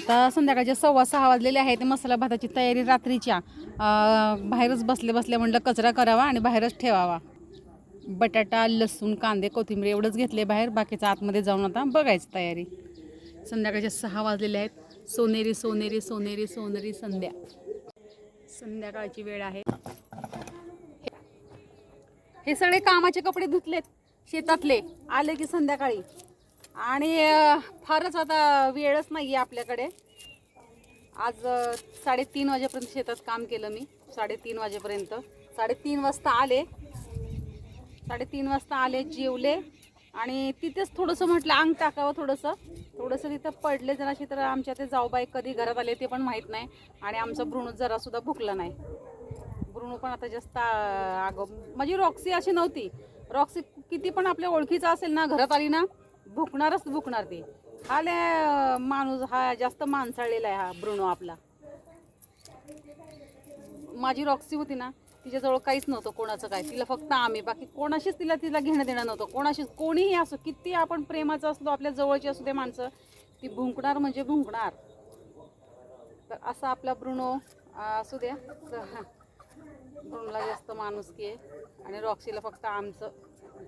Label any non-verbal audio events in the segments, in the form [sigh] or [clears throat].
आता संध्याकाळचे सव्वा सहा वाजलेले आहेत. ते मसाला भाताची तयारी रात्रीच्या. बाहेरच बसले बसले म्हणलं कचरा करावा आणि बाहेरच ठेवावा. बटाटा लसूण कांदे कोथिंबीर एवढंच घेतले बाहेर. बाकीचं आतमध्ये जाऊन आता बघायचं तयारी. संध्याकाळचे सहा वाजलेले आहेत. सोनेरी सोनेरी सोनेरी सोनेरी संध्या. संध्याकाळची वेळ आहे. हे सगळे कामाचे कपडे धुतलेत शेतातले. आले की संध्याकाळी. आणि फारच आता वेळच नाही आहे आपल्याकडे. आज साडेतीन वाजेपर्यंत शेतात काम केलं मी. साडेतीन वाजेपर्यंत. साडेतीन वाजता आले. साडेतीन वाजता आले जेवले. आणि तिथेच थोडंसं म्हटलं अंग टाकावं थोडंसं. थोडंसं तिथं पडले जराशी तर आमच्या ते जाऊबाई कधी घरात आले ते पण माहीत नाही. आणि आमचा भ्रूण जरासुद्धा भुकला नाही. भ्रूणू पण आता जास्त आ- अगं माझी म्हणजे रॉक्सी अशी नव्हती. रॉक्सी किती पण आपल्या ओळखीचं असेल ना घरात आली ना भुकणारच भुकणार ते. हा लय माणूस हा जास्त माणसाळलेला आहे हा ब्रुणो आपला. माझी रॉक्सी होती ना तिच्याजवळ काहीच नव्हतं कोणाचं काय. तिला फक्त आम्ही. बाकी कोणाशीच तिला तिला घेणं देणं नव्हतं. कोणाशीच कोणीही असो किती आपण प्रेमाचं असलो आपल्या जवळची असू दे माणसं ती भुंकणार म्हणजे भुंकणार. तर असा आपला ब्रुणो असू द्या तर जास्त जास्त माणुसकी आहे. आणि रॉक्सीला फक्त आमचं.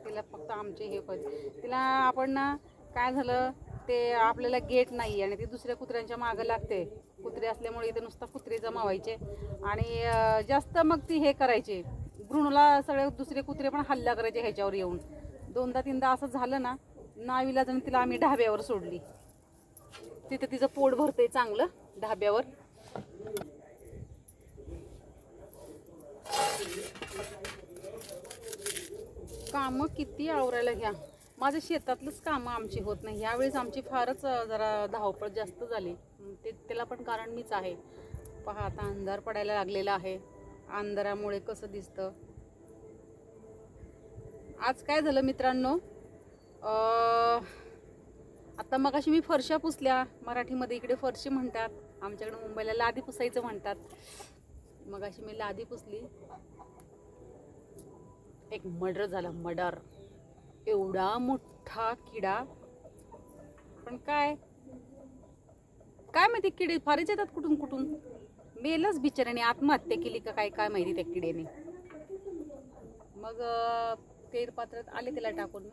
तिला फक्त आमचे हे पण तिला आपण ना काय झालं ते आपल्याला गेट नाही आणि ती दुसऱ्या कुत्र्यांच्या मागं लागते. कुत्रे असल्यामुळे इथे नुसतं कुत्रे जमावायचे. आणि जास्त मग ती हे करायचे. भ्रूणला सगळे दुसरे कुत्रे पण हल्ला करायचे ह्याच्यावर येऊन. दोनदा तीनदा असं झालं ना नावीला जाऊन तिला आम्ही ढाब्यावर सोडली. तिथं तिचं पोट भरतंय चांगलं ढाब्यावर. कामं किती आवरायला घ्या. माझं शेतातलंच कामं आमची होत नाही. यावेळेस आमची फारच जरा धावपळ जास्त झाली. ते त्याला पण कारण मीच आहे. पहा आता अंधार पडायला लागलेला आहे. अंधारामुळे कसं दिसतं? आज काय झालं मित्रांनो? आता मग अशी मी फरशा पुसल्या. मराठीमध्ये इकडे फरशी म्हणतात. आमच्याकडे मुंबईला लादी पुसायचं म्हणतात. मग अशी मी लादी पुसली. एक मर्डर झाला मर्डर. एवढा मोठा किडा. पण काय? काय माहिती किडे फारच येतात कुठून कुठून? मेलच बिचाऱ्याने आत्महत्या केली का काय काय माहिती त्या किड्याने. मग अं, पात्रात आले त्याला टाकून.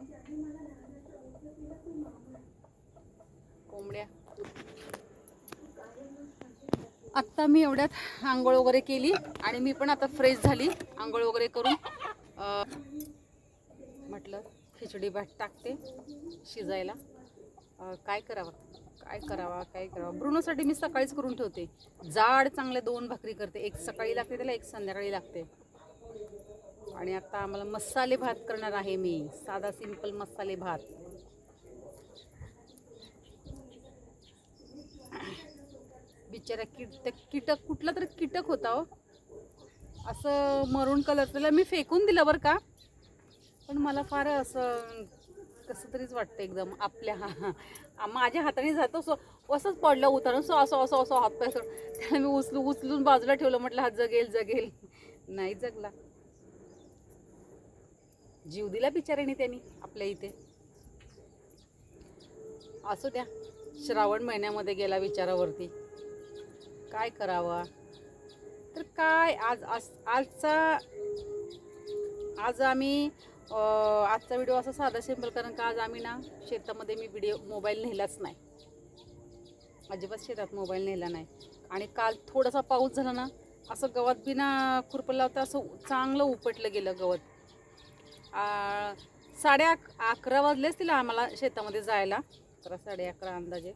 कोंबड्या. आत्ता मी एवढ्यात आंघोळ वगैरे केली आणि मी पण आता फ्रेश झाली. आंघोळ वगैरे करून म्हटलं खिचडी भात टाकते शिजायला. काय करावं? काय करावा? काय करावं? ब्रुनोसाठी मी सकाळीच करून ठेवते. जाड चांगले दोन भाकरी करते. एक सकाळी लागते त्याला एक संध्याकाळी लागते. आणि आता आम्हाला मसाले भात करणार आहे मी. साधा सिंपल मसाले भात. बिचारा कीट कीटक कुठला तरी कीटक होता हो. असं मरून कलर त्याला मी फेकून दिलं बरं का. पण मला फार असं कसं तरीच वाटतं एकदम आपल्या हा हा माझ्या हाताने जातो. सो असंच पडलं उतरून. सो असं असं असं हात पाय त्याला मी उचलू उचलून बाजूला ठेवलं. म्हटलं हा जगेल जगेल. नाही जगला. जीव दिला बिचाऱ्याने त्यांनी आपल्या इथे. असू द्या. श्रावण महिन्यामध्ये गेला विचारावरती काय करावा? तर काय आज आज आजचा आज आम्ही आजचा व्हिडिओ असा साधा सिंपल कारण का आज आम्ही ना शेतामध्ये मी व्हिडिओ मोबाईल नेलाच नाही. अजिबात शेतात मोबाईल नेला नाही. आणि काल थोडासा पाऊस झाला ना असं गवत बिना खुरपला लावता असं चांगलं उपटलं गेलं गवत. साडे अक अकरा वाजलेच तिला आम्हाला शेतामध्ये जायला. अकरा साडे अकरा अंदाजे.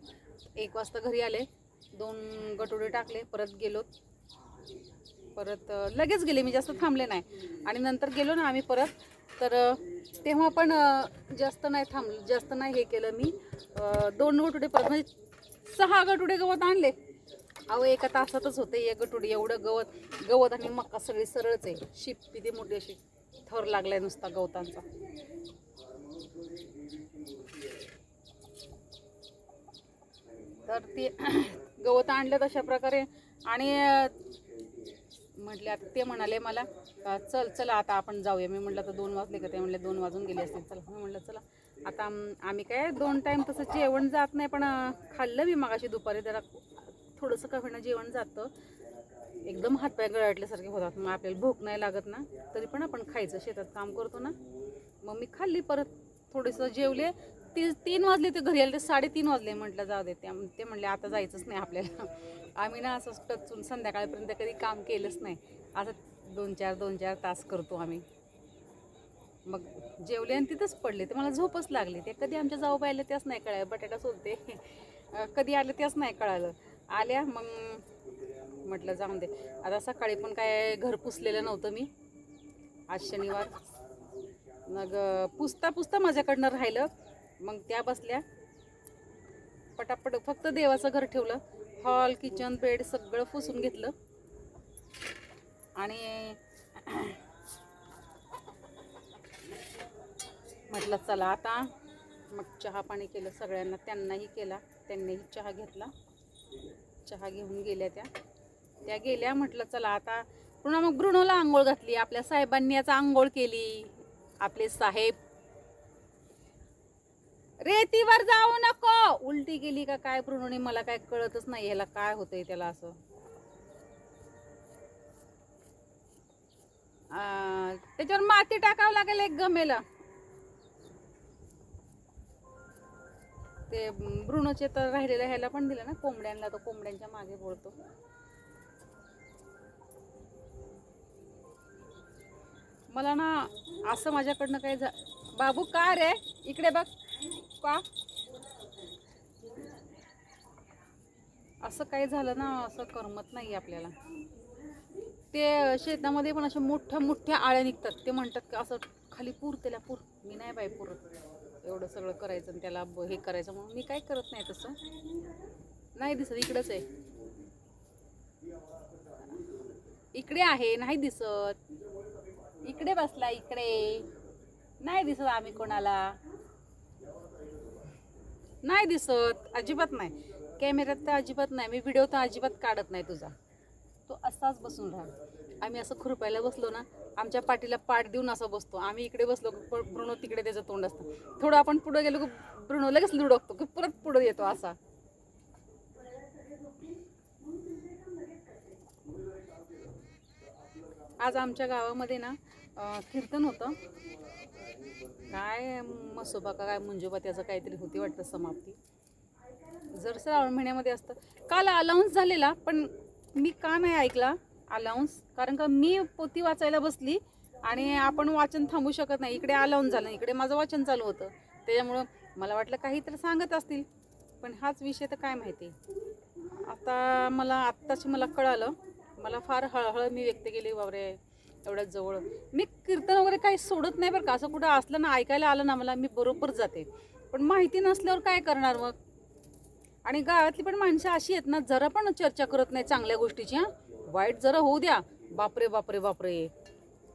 एक वाजता घरी आले. दोन गटोडे टाकले. परत गेलो. परत लगेच गेले मी जास्त थांबले नाही. आणि नंतर गेलो ना आम्ही परत तर तेव्हा पण जास्त नाही थांबले जास्त नाही हे केलं मी. दोन गटुडे परत म्हणजे सहा गटुडे गवत आणले. अहो एका तासातच होते एक गटुडे एवढं गवत गवत आणि मका सगळी सरळच आहे. शिप किती मोठी अशी थर लागलाय नुसता गवतांचा. तर ते [clears throat] गवत आणलं तशा प्रकारे. आणि म्हटल्या म्हटले आता ते म्हणाले मला चल चला आता आपण जाऊया. मी म्हटलं तर दोन वाजले का? ते म्हटले दोन वाजून गेले असतील. चला मी म्हटलं चला आता आम्ही काय दोन टाईम तसं जेवण जात नाही पण खाल्लं मी मगाशी दुपारी जरा थोडंसं का होईना जेवण जातं. एकदम हातपाय गळटल्यासारखे होतात मग आपल्याला भूक नाही लागत ना तरी पण आपण खायचं शेतात काम करतो ना. मग मी खाल्ली परत थोडंसं जेवले ती तीन वाजले ते घरी आले ते साडेतीन वाजले म्हटलं जाऊ दे त्या- ते म्हणले आता जायचंच नाही आपल्याला. [laughs] आम्ही ना असं टचून संध्याकाळपर्यंत कधी काम केलंच नाही. आता दोन चार दोन चार तास करतो आम्ही. मग जेवले आणि तिथंच पडले. ते मला झोपच लागली. ते कधी आमच्या जाऊ बायला त्याच नाही कळालं. बटाटा सोलते. [laughs] कधी आलं त्याच नाही कळालं. आल्या मग म्हटलं जाऊन दे. आता सकाळी पण काय घर पुसलेलं नव्हतं मी. आज शनिवार. मग पुसता पुसता माझ्याकडनं राहिलं. मग त्या बसल्या. पटापट फक्त देवाचं घर ठेवलं. हॉल किचन बेड सगळं पुसून घेतलं. आणि म्हटलं चला आता. मग चहा पाणी केलं सगळ्यांना. त्यांनाही केला. त्यांनीही चहा घेतला. चहा घेऊन गेल्या त्या. त्या गेल्या म्हटलं चला आता. पुन्हा मग ब्रुणोला आंघोळ घातली. आपल्या साहेबांनी याचा आंघोळ केली. आपले साहेब रेतीवर जाऊ नको. उलटी गेली का काय ब्रुणोने मला काय कळतच नाही ह्याला काय होतंय त्याला असं. त्याच्यावर माती टाकावं लागेल एक गमेला. ते ब्रुणोचे तर राहिलेलं ह्याला पण दिलं ना कोंबड्यांना तो कोंबड्यांच्या मागे बोलतो. मला ना असं माझ्याकडनं काही बाबू का रे? इकडे बघ. का? असं काही झालं ना असं करमत नाही आपल्याला. ते शेतामध्ये पण अशा मोठ्या मोठ्या आळ्या निघतात. ते म्हणतात की असं खाली पूर त्याला पूर. मी नाही बाई पूर एवढं सगळं करायचं आणि त्याला ब- हे करायचं म्हणून मी काय करत नाही तसं. नाही दिसत इकडंच आहे. इकडे आहे नाही दिसत. इकडे बसला इकडे. नाही दिसत आम्ही कोणाला. नाही दिसत. अजिबात नाही. कॅमेऱ्यात तर अजिबात नाही. मी व्हिडिओ तर अजिबात काढत नाही तुझा. तो असाच बसून राहा. आम्ही असं खुरपायला बसलो ना आमच्या पाठीला पाठ देऊन असं बसतो. आम्ही इकडे बसलो की तिकडे त्याचं तोंड असतं. थोडं आपण पुढं गेलो की ब्रुणो लगेच लुडकतो की परत पुढे येतो असा. आज आमच्या गावामध्ये ना कीर्तन होतं. काय मसोबा का काय मुंजोबा त्याचं काहीतरी होती वाटतं समाप्ती. जर श्रावण महिन्यामध्ये असतं. काल अलाउन्स झालेला पण मी का नाही ऐकला अलाउन्स कारण का मी पोती वाचायला बसली आणि आपण वाचन थांबू शकत नाही. इकडे अलाउन्स झालं इकडे माझं वाचन चालू होतं. त्याच्यामुळं मला वाटलं काहीतरी सांगत असतील. पण हाच विषय तर काय माहिती? आता मला आत्ताच मला कळालं. मला फार हळहळ मी व्यक्त केली बाबरे एवढ्या जवळ. मी कीर्तन वगैरे काही सोडत नाही बरं का. असं कुठं असलं ना ऐकायला आलं ना मला मी बरोबर जाते. पण माहिती नसल्यावर काय करणार मग? आणि गावातली पण माणसं अशी आहेत ना जरा पण चर्चा करत नाही चांगल्या गोष्टीची हां. वाईट जरा होऊ द्या. बापरे बापरे बापरे.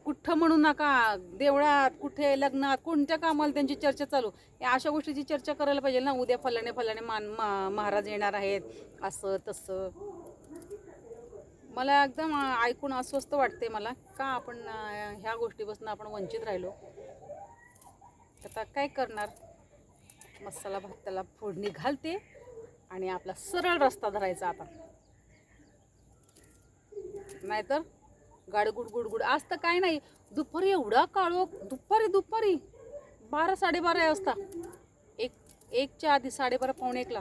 कुठं म्हणू नका. देवळात कुठे लग्नात कोणत्या कामाला त्यांची चर्चा चालू? या अशा गोष्टीची चर्चा करायला पाहिजे ना. उद्या फलाने फलाने मान मा- महाराज येणार आहेत. असं तसं. मला एकदम ऐकून अस्वस्थ वाटते मला. का आपण ह्या गोष्टीपासून आपण वंचित राहिलो? आता काय करणार? मसाला भात त्याला फोडणी घालते आणि आपला सरळ रस्ता धरायचा आता. नाहीतर गाडगुड गुड आज तर काय नाही. दुपारी एवढा काळो हो. दुपारी दुपारी. बारा साडेबारा वाजता. एक एकच्या आधी साडेबारा पावणे एकला.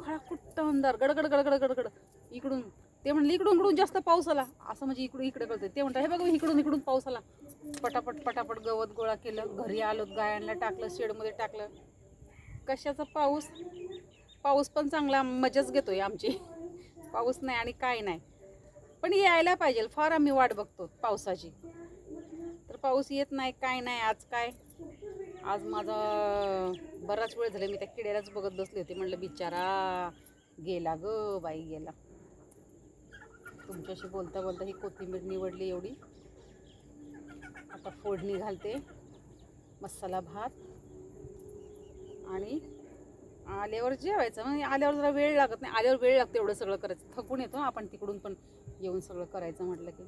खळा कुट्ट अंधार. गडगड गडगड गडगड. इकडून. ते म्हणले इकडून इकडून जास्त पाऊस आला. असं म्हणजे इकडून इकडे कळतं ते म्हणतात हे बघा इकडून इकडून पाऊस आला. पटापट पटापट गवत गोळा केलं घरी आलो गायांना टाकलं शेडमध्ये टाकलं. कशाचा पाऊस? पाऊस पण चांगला मजाच घेतोय आमची. पाऊस नाही आणि काय नाही. पण यायला पाहिजे फार आम्ही वाट बघतो पावसाची. तर पाऊस येत नाही काय नाही आज काय? आज माझा बराच वेळ झाला मी त्या किड्यालाच बघत बसले होते. म्हटलं बिचारा गेला ग बाई गेला. तुमच्याशी बोलता बोलता ही कोथिंबीर निवडली एवढी. आता फोडणी घालते. मसाला भात. आणि आल्यावर जेवायचं. म्हणजे आल्यावर जरा वेळ लागत नाही. आल्यावर वेळ लागतो एवढं सगळं करायचं. थकून येतो. आपण तिकडून पण येऊन सगळं करायचं म्हटलं की.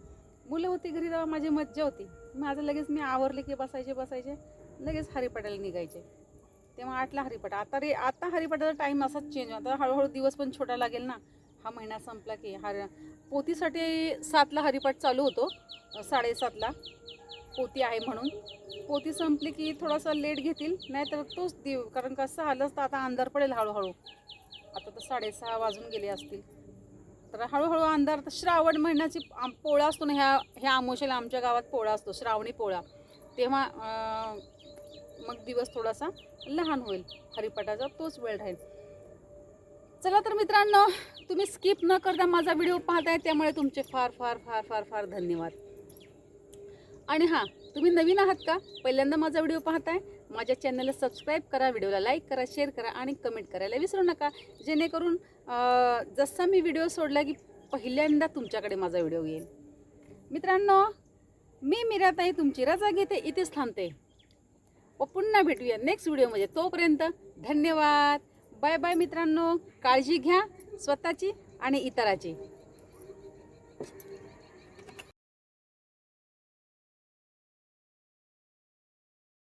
मुलं होती घरी तेव्हा माझी मज्जा होती. माझं लगेच मी आवरले की बसायचे बसायचे. लगेच हरिपाटाला निघायचे. तेव्हा आठला हरिपाटा आता रे आता हरिपाठाचा टाईम असाच चेंज आता हळूहळू दिवस पण छोटा लागेल ना. हा महिना संपला की हर पोतीसाठी सातला हरिपाठ चालू होतो. साडेसातला. पोती आहे म्हणून. पोती संपली की थोडासा लेट घेतील नाहीतर तोच देव कारण कसं आलंच तर आता अंधार पडेल हळूहळू. आता तर साडेसहा वाजून गेले असतील. तर हळूहळू अंधार तर श्रावण महिन्याची आम- पोळा असतो ना ह्या ह्या आमोशेला आमच्या गावात पोळा असतो श्रावणी पोळा. तेव्हा मग दिवस थोडासा लहान होईल. हरिपाठाचा तोच वेळ राहील. चला तर मित्रांनो तुम्ही स्किप न करता माझा व्हिडिओ पाहताय त्यामुळे तुमचे फार फार फार फार फार धन्यवाद. आणि हां तुम्ही नवीन आहात का? पहिल्यांदा माझा व्हिडिओ पाहताय माझ्या चॅनलला सबस्क्राईब करा व्हिडिओला लाईक करा शेअर करा आणि कमेंट करायला विसरू नका. जेणेकरून जसा मी व्हिडिओ सोडला की पहिल्यांदा तुमच्याकडे माझा व्हिडिओ येईल. मित्रांनो मी मीराताई तुमची रजा घेते इथेच थांबते. व पुन्हा भेटूया नेक्स्ट व्हिडिओमध्ये तोपर्यंत धन्यवाद. बाय बाय मित्रांनो काळजी घ्या स्वतःची आणि इतराची.